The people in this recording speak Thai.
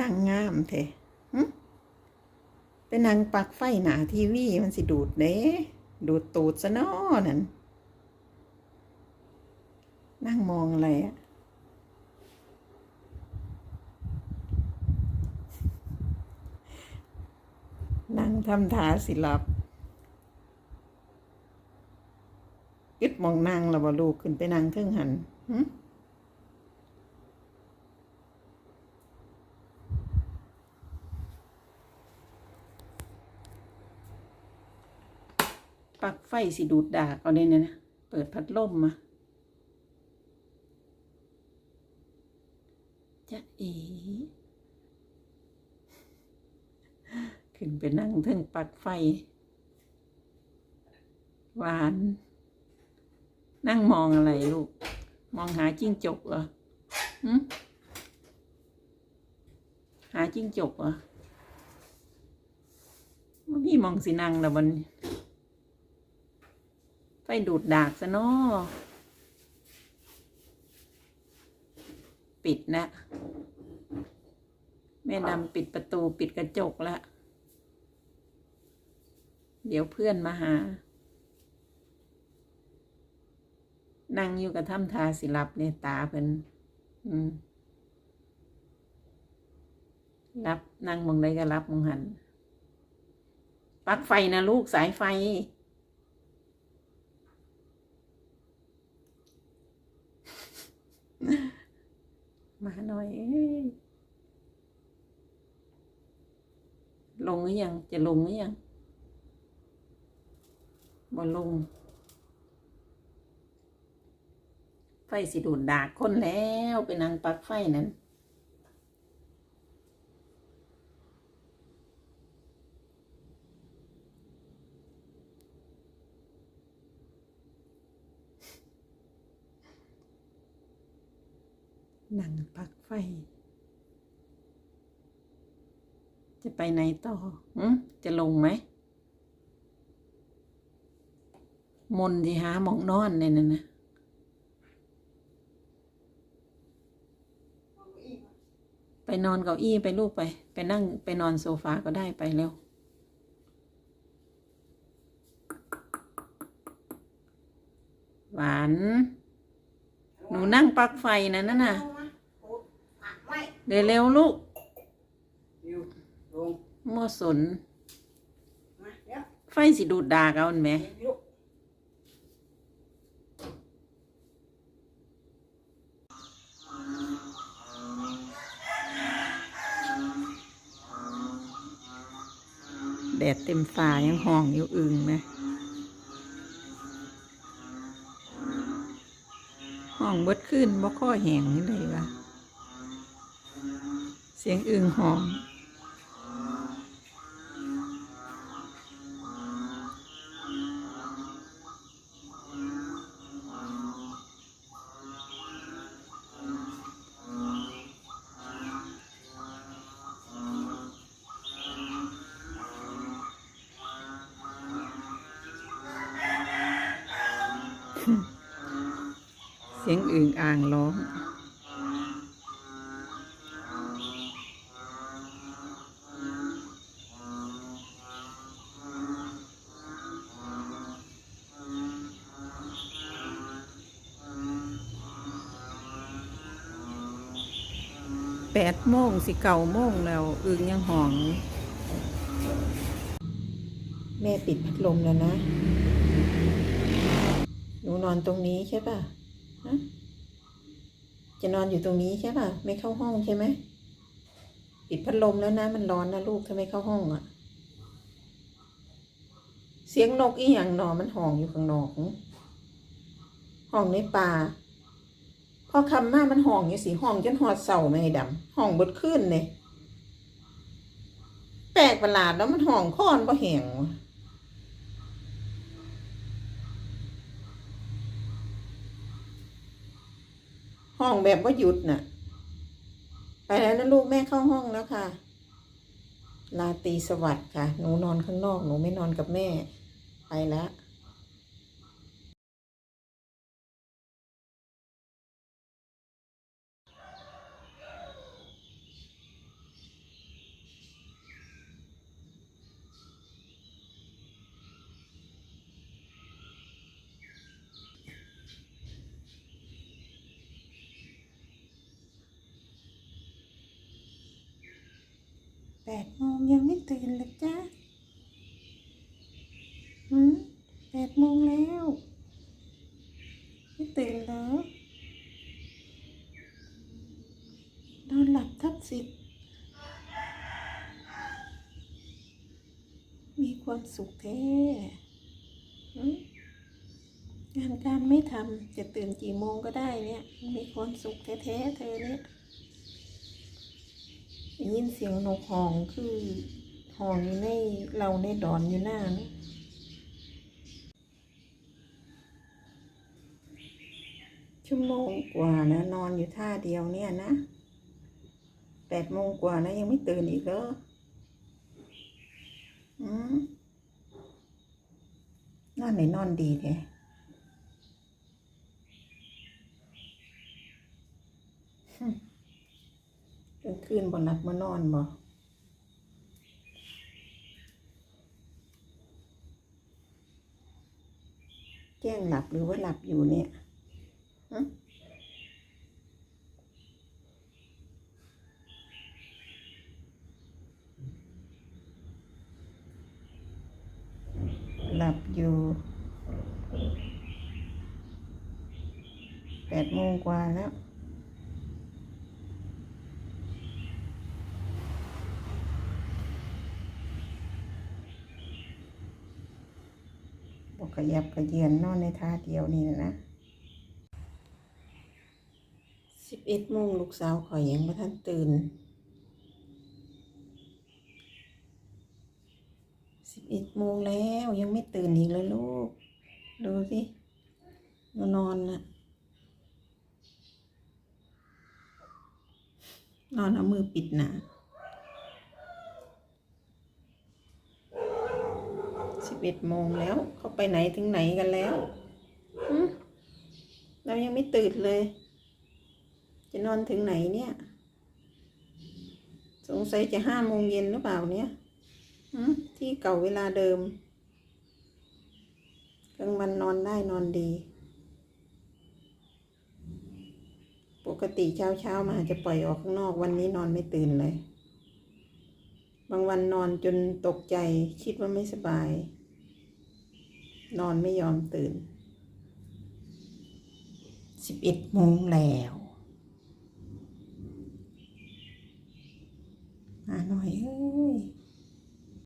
นางงามเถอะเป็นนางปักไฟหนาทีวีมันสิดูดเด้ดูดตูดซะนาะนั่นนั่งมองอะไรอะนั่งทำทาสิลับยึดมองนางแล้วบ่ลูกขึ้นไปนางเทิงหันหึ ปลั๊กไฟสิดูดดากเอาเนี่ยนะ เปิดพัดลมมาจะเอ๋ขึ้นไปนั่งเทิงปลั๊กไฟ หวาน นั่งมองอะไรลูก มองหาจิ้งจกเหรอหึหาจิ้งจกเหรอพี่มองสินั่งแล้วมันไฟ ดูดดากซะเนาะปิดนะ แม่ดำปิดประตูปิดกระจกแล้วเดี๋ยวเพื่อนมาหา นั่งอยู่กับถ้ำทาสิรับเนี่ยตาเพิ่นอืมรับนั่งมองใดก็รับมองหันปลั๊กไฟนะลูกสายไฟ มาหน่อยลงหรือยัง จะลงหรือยังบ่ลง ไฟสิดูดดากคนแล้วเป็นนางปักไฟนั้น หนังปลักไฟ จะไปไหนต่อหึจะลงไหม มนที่หาหมองนอนเนี่ยนะนะไปนอนเก้าอี้ไปลูกไป ไปนั่งไปนอนโซฟาก็ได้ไปเร็วหวาน หนูนั่งปลั๊กไฟนะนั่นน่ะ เดี๋ยวเร็วลูกอยู่ลงมั่วสน มาเดี๋ยวไฟสิดูดดากเอาอันไหม ลูกแดดเต็มฟ้ายังห้องอยู่อึงนะห้องเบิดขึ้นบ่ข้อแหงนี่เลยวะเสียงอึ่งหองเสียงอึ่งอ่างร้อง แปดโมงสิเก่าโมงแล้ว อึงยังห้อง แม่ปิดพัดลมแล้วนะ หนูนอนตรงนี้ใช่ป่ะฮะจะนอนอยู่ตรงนี้ใช่ป่ะ ไม่เข้าห้องใช่ไหมปิดพัดลมแล้วนะ มันร้อนนะลูกถ้าไมเข้าห้องอะ่ะ เสียงนกอีหยังหนอมันห้องอยู่ข้างนอกหึห้องในป่า พอคำมามันห้องอยู่สีห้องจนหอดเสาไม่ให้ดำห้องบดขึ้นเนี่ยแปลกประหลาดแล้วมันห้องค้อนบ่แหงห้องแบบว่าหยุดน่ะ ไปแล้วนะลูกแม่เข้าห้องแล้วค่ะลาตีสวัสดิ์ค่ะ หนูนอนข้างนอก หนูไม่นอนกับแม่ ไปแล้ว แปดโมงยังไม่ตื่นเลยจ้าหืมแปดโมงแล้ว ไม่ตื่นเหรอนอนหลับทับสิทธิ์มีความสุขแท้งานการไม่ทำจะตื่นกี่โมงก็ได้เนี่ย มีความสุขแท้ๆเธอเนี่ย ได้ยินเสียงนกห้องคือห้องอยู่ในเราในดอนอยู่หน้านะชั่วโมงกว่านะนอนอยู่ท่าเดียวเนี่ยนะแปดโมงกว่านะยังไม่ตื่นอีกเหรออืมนอนไหนนอนดีแท้ กลางคืนบ่หลับมานอนบ่แกล้งหลับหรือว่าหลับอยู่เนี่ยฮะหลับอยู่แปดโมงกว่าแล้ว บอกขยับขยือนนอนในท่าเดียวนี่นะนะสิบเอ็ดโมงลูกสาวขอยยังไม่ทันตื่นสิบเอ็ดโมงแล้วยังไม่ตื่นอีกเลยลูก ดูสินอนนอนนะนอนเอามือปิดหนา สิบเอ็ดโมงแล้ว เขาไปไหนถึงไหนกันแล้วหึเรายังไม่ตื่นเลย จะนอนถึงไหนเนี่ย สงสัยจะห้าโมงเย็นหรือเปล่าเนี่ยหึที่เก่าเวลาเดิมกลางวันนอนได้นอนดี ปกติเช้าเช้าๆมาจะปล่อยออกข้างนอกวันนี้นอนไม่ตื่นเลย บางวันนอนจนตกใจคิดว่าไม่สบาย นอนไม่ยอมตื่น สิบเอ็ดโมงแล้วมาหน่อยเอ้ย